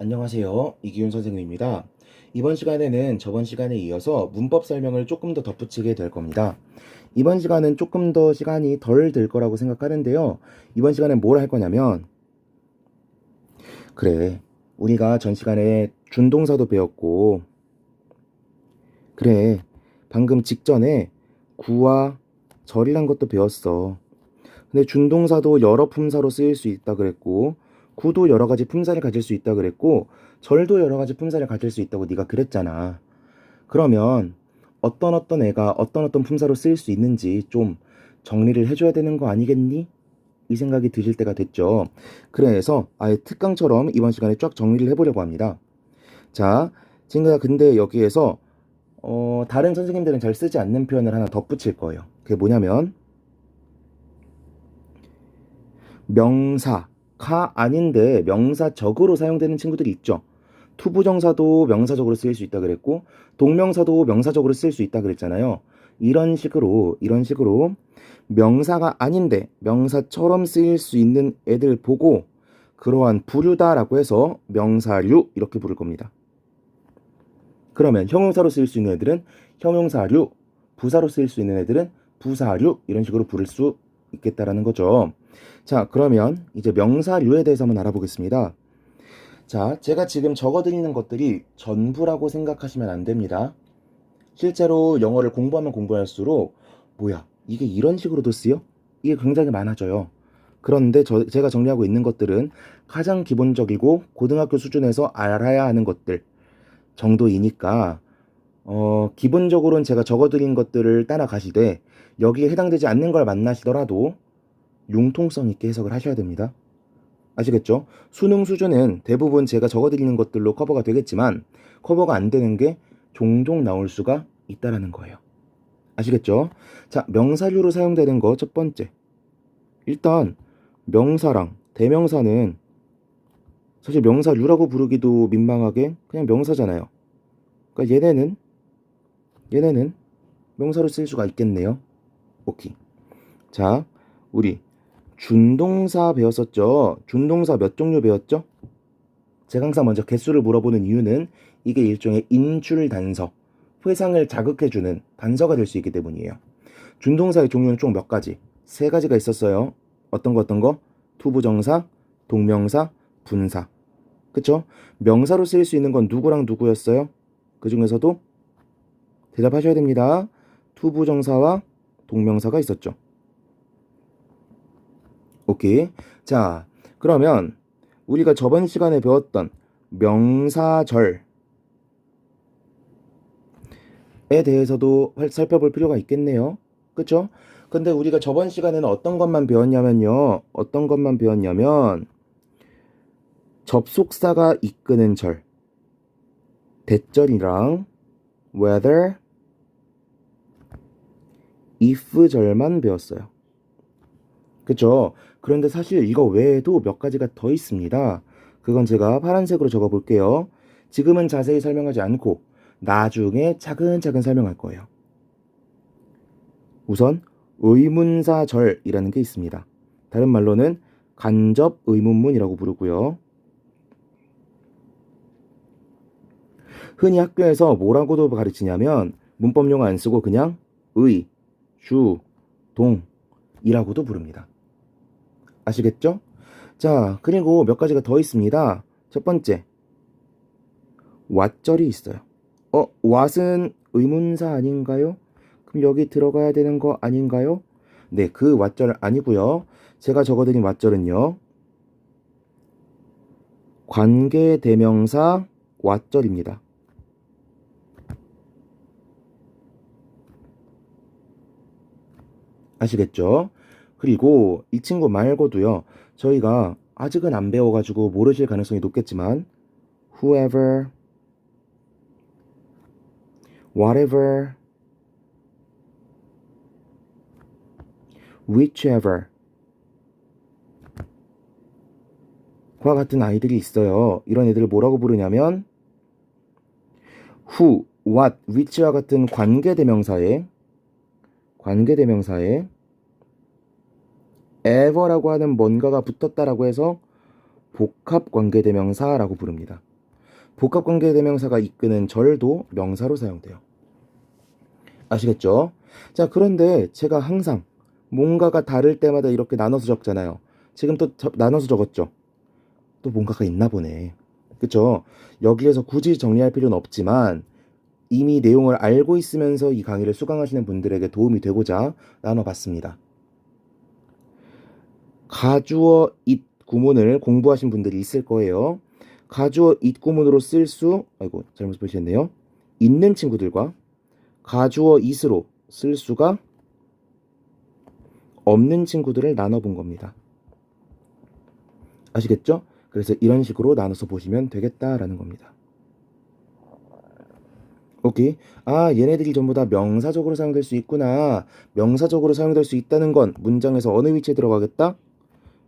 안녕하세요. 이기훈 선생님입니다. 이번 시간에는 저번 시간에 이어서 문법 설명을 조금 더 덧붙이게 될 겁니다. 이번 시간은 조금 더 시간이 덜 들 거라고 생각하는데요. 이번 시간엔 뭘 할 거냐면, 그래, 우리가 전 시간에 준동사도 배웠고, 그래, 방금 직전에 구와 절이란 것도 배웠어. 근데 준동사도 여러 품사로 쓰일 수 있다 그랬고, 구도 여러 가지 품사를 가질 수 있다 그랬고 절도 여러 가지 품사를 가질 수 있다고 네가 그랬잖아. 그러면 어떤 어떤 애가 어떤 어떤 품사로 쓰일 수 있는지 좀 정리를 해줘야 되는 거 아니겠니? 이 생각이 드실 때가 됐죠. 그래서 아예 특강처럼 이번 시간에 쫙 정리를 해보려고 합니다. 자, 친구야 근데 여기에서 어, 다른 선생님들은 잘 쓰지 않는 표현을 하나 덧붙일 거예요. 그게 뭐냐면 명사 가 아닌데 명사적으로 사용되는 친구들이 있죠. 투부정사도 명사적으로 쓰일 수 있다 그랬고 동명사도 명사적으로 쓸수 있다 그랬잖아요. 이런 식으로 이런 식으로 명사가 아닌데 명사처럼 쓰일 수 있는 애들 보고 그러한 부류다라고 해서 명사류 이렇게 부를 겁니다. 그러면 형용사로 쓰일 수 있는 애들은 형용사류, 부사로 쓰일 수 있는 애들은 부사류 이런 식으로 부를 수 있겠다라는 거죠. 자, 그러면 이제 명사류에 대해서 한번 알아보겠습니다. 자, 제가 지금 적어드리는 것들이 전부라고 생각하시면 안 됩니다. 실제로 영어를 공부하면 공부할수록 뭐야, 이게 이런 식으로도 쓰여? 이게 굉장히 많아져요. 그런데 저, 제가 정리하고 있는 것들은 가장 기본적이고 고등학교 수준에서 알아야 하는 것들 정도이니까 어, 기본적으로는 제가 적어드린 것들을 따라가시되 여기에 해당되지 않는 걸 만나시더라도 융통성 있게 해석을 하셔야 됩니다. 아시겠죠? 수능 수준은 대부분 제가 적어드리는 것들로 커버가 되겠지만 커버가 안 되는 게 종종 나올 수가 있다라는 거예요. 아시겠죠? 자, 명사류로 사용되는 거 첫 번째. 일단 명사랑 대명사는 사실 명사류라고 부르기도 민망하게 그냥 명사잖아요. 그러니까 얘네는 얘네는 명사로 쓸 수가 있겠네요. 오케이. 자, 우리 준동사 배웠었죠? 준동사 몇 종류 배웠죠? 제가 항상 먼저 개수를 물어보는 이유는 이게 일종의 인출 단서, 회상을 자극해주는 단서가 될 수 있기 때문이에요. 준동사의 종류는 총 몇 가지? 세 가지가 있었어요. 어떤 거 어떤 거? 투부정사, 동명사, 분사. 그쵸? 명사로 쓰일 수 있는 건 누구랑 누구였어요? 그 중에서도 대답하셔야 됩니다. 투부정사와 동명사가 있었죠. 오케이. 자, 그러면 우리가 저번 시간에 배웠던 명사절에 대해서도 살펴볼 필요가 있겠네요. 그쵸? 근데 우리가 저번 시간에는 어떤 것만 배웠냐면요. 어떤 것만 배웠냐면 접속사가 이끄는 절 대절이랑 whether if 절만 배웠어요. 그쵸? 그런데 사실 이거 외에도 몇 가지가 더 있습니다. 그건 제가 파란색으로 적어 볼게요. 지금은 자세히 설명하지 않고 나중에 차근차근 설명할 거예요. 우선 의문사절이라는 게 있습니다. 다른 말로는 간접 의문문이라고 부르고요. 흔히 학교에서 뭐라고도 가르치냐면 문법 용어 안 쓰고 그냥 의, 주, 동이라고도 부릅니다. 아시겠죠? 자, 그리고 몇 가지가 더 있습니다. 첫 번째, 왓절이 있어요. 어, 왓은 의문사 아닌가요? 그럼 여기 들어가야 되는 거 아닌가요? 네, 그 왓절 아니고요. 제가 적어드린 왓절은요. 관계대명사 왓절입니다. 아시겠죠? 그리고 이 친구 말고도요. 저희가 아직은 안 배워가지고 모르실 가능성이 높겠지만 whoever, whatever, whichever 과 같은 아이들이 있어요. 이런 애들을 뭐라고 부르냐면 who, what, which와 같은 관계 대명사에 관계대명사에 ever라고 하는 뭔가가 붙었다라고 해서 복합 관계대명사라고 부릅니다. 복합관계대명사가 이끄는 절도 명사로 사용돼요. 아시겠죠? 자, 그런데 제가 항상 뭔가가 다를 때마다 이렇게 나눠서 적잖아요. 지금 또 저- 나눠서 적었죠? 또 뭔가가 있나 보네. 그쵸? 여기에서 굳이 정리할 필요는 없지만 이미 내용을 알고 있으면서 이 강의를 수강하시는 분들에게 도움이 되고자 나눠봤습니다. 가주어 잇 구문을 공부하신 분들이 있을 거예요. 가주어 잇 구문으로 쓸 수, 아이고, 잘못 보시겠네요. 있는 친구들과 가주어 잇으로 쓸 수가 없는 친구들을 나눠본 겁니다. 아시겠죠? 그래서 이런 식으로 나눠서 보시면 되겠다라는 겁니다. 오케이. 아, 얘네들이 전부 다 명사적으로 사용될 수 있구나. 명사적으로 사용될 수 있다는 건 문장에서 어느 위치에 들어가겠다?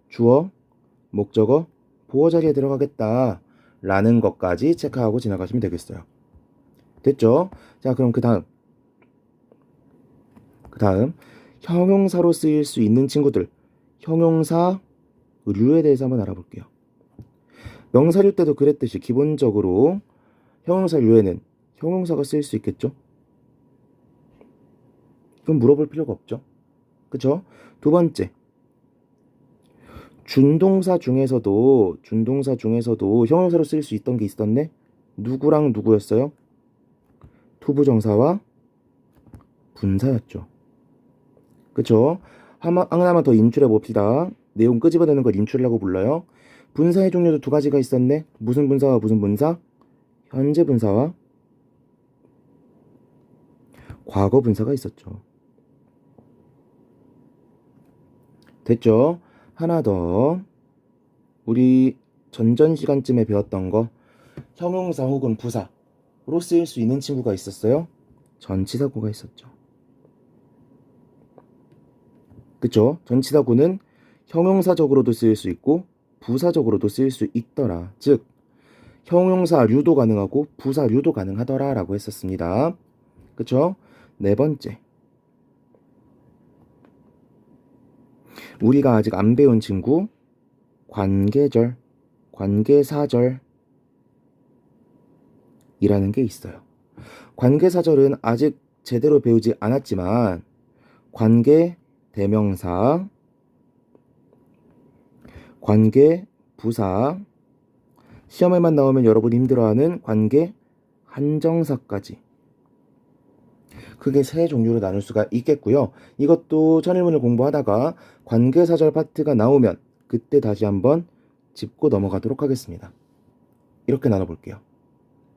주어, 목적어, 보어 자리에 들어가겠다. 라는 것까지 체크하고 지나가시면 되겠어요. 됐죠? 자, 그럼 그 다음. 그 다음. 형용사로 쓰일 수 있는 친구들. 형용사 류에 대해서 한번 알아볼게요. 명사류 때도 그랬듯이 기본적으로 형용사류에는 형용사가 쓰일 수 있겠죠? 그럼 물어볼 필요가 없죠. 그쵸? 두 번째. 준동사 중에서도, 준동사 중에서도 형용사로 쓰일 수 있던 게 있었네? 누구랑 누구였어요? 투부정사와 분사였죠. 그쵸? 하나, 하나만 더 인출해 봅시다. 내용 끄집어내는 걸 인출이라고 불러요. 분사의 종류도 두 가지가 있었네? 무슨 분사와 무슨 분사? 현재 분사와 과거 분사가 있었죠. 됐죠? 하나 더. 우리 전전 시간쯤에 배웠던 거 형용사 혹은 부사로 쓰일 수 있는 친구가 있었어요. 전치사구가 있었죠. 그쵸? 전치사구는 형용사적으로도 쓰일 수 있고 부사적으로도 쓰일 수 있더라. 즉 형용사류도 가능하고 부사류도 가능하더라 라고 했었습니다. 그쵸? 네 번째. 우리가 아직 안 배운 친구 관계절, 관계사절 이라는 게 있어요. 관계사절은 아직 제대로 배우지 않았지만 관계 대명사, 관계 부사, 시험에만 나오면 여러분이 힘들어하는 관계 한정사까지 크게 세 종류로 나눌 수가 있겠고요. 이것도 천일문을 공부하다가 관계사절 파트가 나오면 그때 다시 한번 짚고 넘어가도록 하겠습니다. 이렇게 나눠볼게요.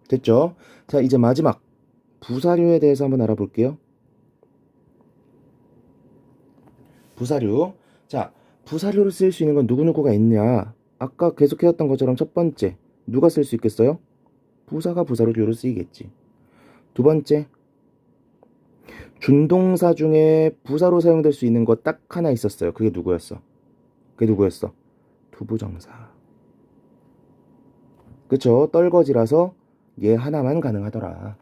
됐죠? 자, 이제 마지막 부사류에 대해서 한번 알아볼게요. 부사류. 자, 부사류를 쓸수 있는 건 누구누구가 있냐? 아까 계속 해왔던 것처럼 첫 번째, 누가 쓸 수 있겠어요? 부사가 부사류로 쓰이겠지. 두 번째, 준동사 중에 부사로 사용될 수 있는 거 딱 하나 있었어요. 그게 누구였어? 그게 누구였어? 투부정사. 그쵸? 떨거지라서 얘 하나만 가능하더라.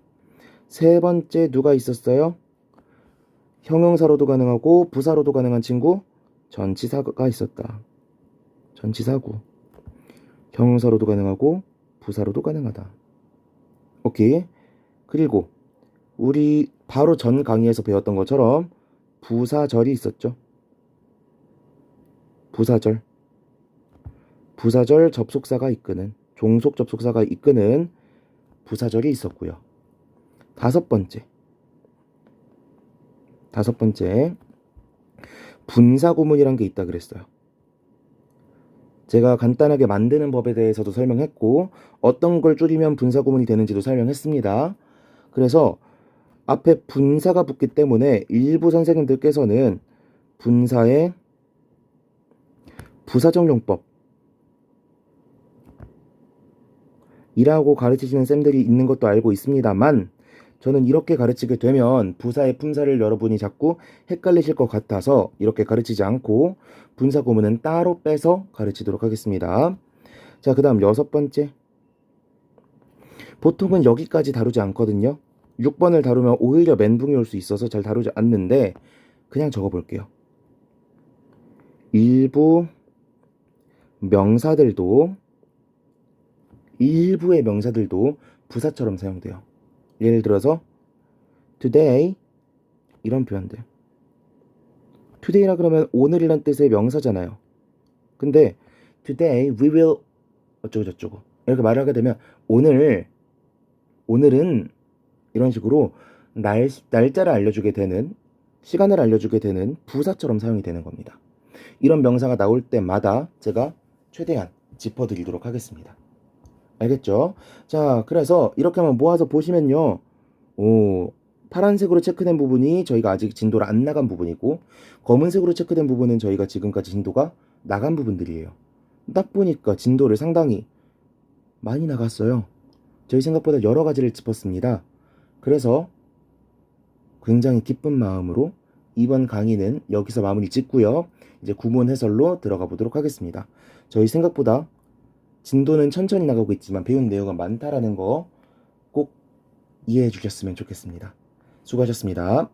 세 번째 누가 있었어요? 형용사로도 가능하고 부사로도 가능한 친구 전치사가 있었다. 전치사구. 형용사로도 가능하고 부사로도 가능하다. 오케이. 그리고 우리 바로 전 강의에서 배웠던 것처럼 부사절이 있었죠. 부사절. 부사절 접속사가 이끄는 종속 접속사가 이끄는 부사절이 있었고요. 다섯 번째. 다섯 번째. 분사구문이란 게 있다 그랬어요. 제가 간단하게 만드는 법에 대해서도 설명했고 어떤 걸 줄이면 분사구문이 되는지도 설명했습니다. 그래서 앞에 분사가 붙기 때문에 일부 선생님들께서는 분사의 부사적 용법 이라고 가르치시는 쌤들이 있는 것도 알고 있습니다만 저는 이렇게 가르치게 되면 부사의 품사를 여러분이 자꾸 헷갈리실 것 같아서 이렇게 가르치지 않고 분사 구문은 따로 빼서 가르치도록 하겠습니다. 자, 그 다음 여섯 번째. 보통은 여기까지 다루지 않거든요. 6번을 다루면 오히려 멘붕이 올 수 있어서 잘 다루지 않는데 그냥 적어볼게요. 일부 명사들도 일부의 명사들도 부사처럼 사용돼요. 예를 들어서 today 이런 표현들. today라 그러면 오늘이란 뜻의 명사잖아요. 근데 today we will 어쩌고 저쩌고 이렇게 말을 하게 되면 오늘 오늘은 이런 식으로 날 날짜를 알려주게 되는 시간을 알려주게 되는 부사처럼 사용이 되는 겁니다. 이런 명사가 나올 때마다 제가 최대한 짚어드리도록 하겠습니다. 알겠죠? 자, 그래서 이렇게 한번 모아서 보시면요. 오, 파란색으로 체크된 부분이 저희가 아직 진도를 안 나간 부분이고, 검은색으로 체크된 부분은 저희가 지금까지 진도가 나간 부분들이에요. 딱 보니까 진도를 상당히 많이 나갔어요. 저희 생각보다 여러 가지를 짚었습니다. 그래서 굉장히 기쁜 마음으로 이번 강의는 여기서 마무리 짓고요. 이제 구문 해설로 들어가 보도록 하겠습니다. 저희 생각보다 진도는 천천히 나가고 있지만 배운 내용은 많다라는 거 꼭 이해해 주셨으면 좋겠습니다. 수고하셨습니다.